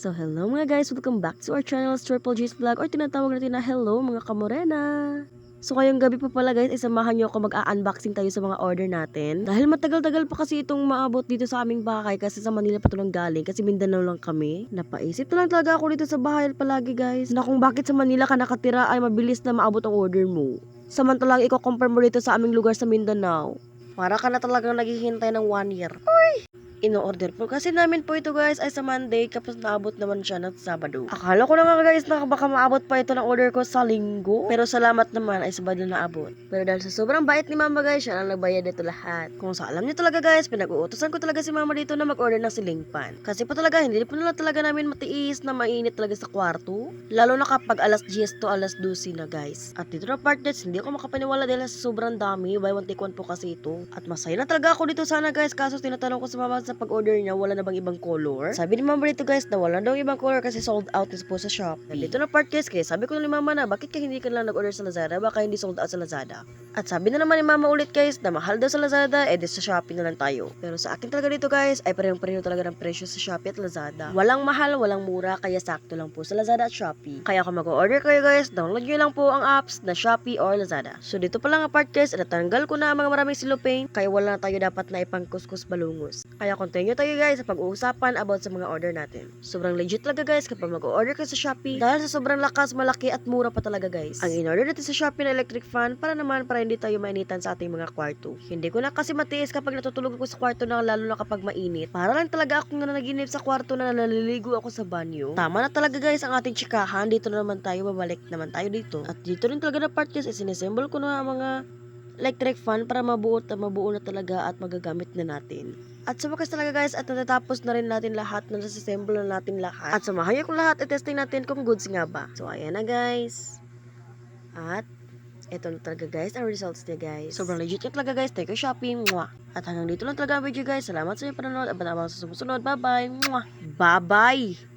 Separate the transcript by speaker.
Speaker 1: So hello mga guys, welcome back to our channel, Triple G's Vlog or tinatawag natin na hello mga kamorena. So ngayong gabi pa pala guys, isamahan nyo ako mag-unboxing tayo sa mga order natin. Dahil matagal-tagal pa kasi itong maabot dito sa aming bahay kasi sa Manila pa ito lang galing kasi Mindanao lang kami. Napaisip na lang talaga ako dito sa bahay palagi guys na kung bakit sa Manila ka nakatira ay mabilis na maabot ang order mo. Samantalang iko-compare mo dito sa aming lugar sa Mindanao. Para ka na talagang naghihintay ng one year. Uy! Ino-order po. Kasi namin po ito guys ay sa Monday kapag naabot naman siya ng Sabado. Akala ko na nga guys na baka maabot pa ito ng order ko sa linggo. Pero salamat naman ay Sabado na naabot. Pero dahil sa sobrang bait ni mama guys, siya ang nagbayad nito lahat. Kung sa alam niyo talaga guys, pinag-uutosan ko talaga si mama dito na mag-order ng silingpan. Kasi po talaga, hindi po na talaga namin matiis na mainit talaga sa kwarto. Lalo na kapag alas 10 to alas 12 na guys. At dito na partners, hindi ako makapaniwala dahil sa sobrang dami. Buy one take one po kasi ito. At masaya na talaga ako dito sana guys. Kaso tinatanong ko sa mama sa pag-order niya, wala na bang ibang color? Sabi ni mama dito guys na wala daw ibang color kasi sold out na po sa shop. Dito na part guys kaya sabi ko ni mama na bakit ka hindi ka lang nag-order sa Lazada? Baka hindi sold out sa Lazada. At sabi na naman ni mama ulit guys na mahal daw sa Lazada, eh di sa Shopee na lang tayo. Pero sa akin talaga dito guys, ay parehong-pareho talaga ng presyo sa Shopee at Lazada. Walang mahal, walang mura, kaya sakto lang po sa Lazada at Shopee. Kaya kung mag-order kayo guys, download nyo lang po ang apps na Shopee or Lazada. So dito pa lang ang part guys, natanggal ko na ang mga maraming silopane, kaya wala na tayo dapat na ipangkuskus balungos. Kaya continue tayo guys sa pag-uusapan about sa mga order natin. Sobrang legit talaga guys kapag mag-order ka sa Shopee, dahil sa sobrang lakas, malaki at mura pa talaga guys. Ang in-order natin sa Shopee na electric fan para naman para hindi tayo mainitan sa ating mga kwarto. Hindi ko na kasi matiis kapag natutulog ako sa kwarto na lalo na kapag mainit. Para lang talaga akong nanaginip sa kwarto na naliligo ako sa banyo. Tama na talaga guys ang ating tsikahan. Dito na naman tayo, babalik naman tayo dito. At dito rin talaga na part guys, isinessemble ko na ang mga electric fan para mabuo at mabuo na talaga at magagamit na natin. At sa wakas talaga guys, at natatapos na rin natin lahat, na nasassemble na natin lahat. At samahan niyo lahat, i-testing natin kung goods nga ba. So ayan na guys. At ito na talaga guys, ang results niya guys. Sobrang legit yan talaga guys. Thank you Shopee. Mwah. At hanggang dito lang talaga ang video guys. Salamat sa inyong panonood. Abanabang sa sumusunod. Bye-bye. Bye-bye.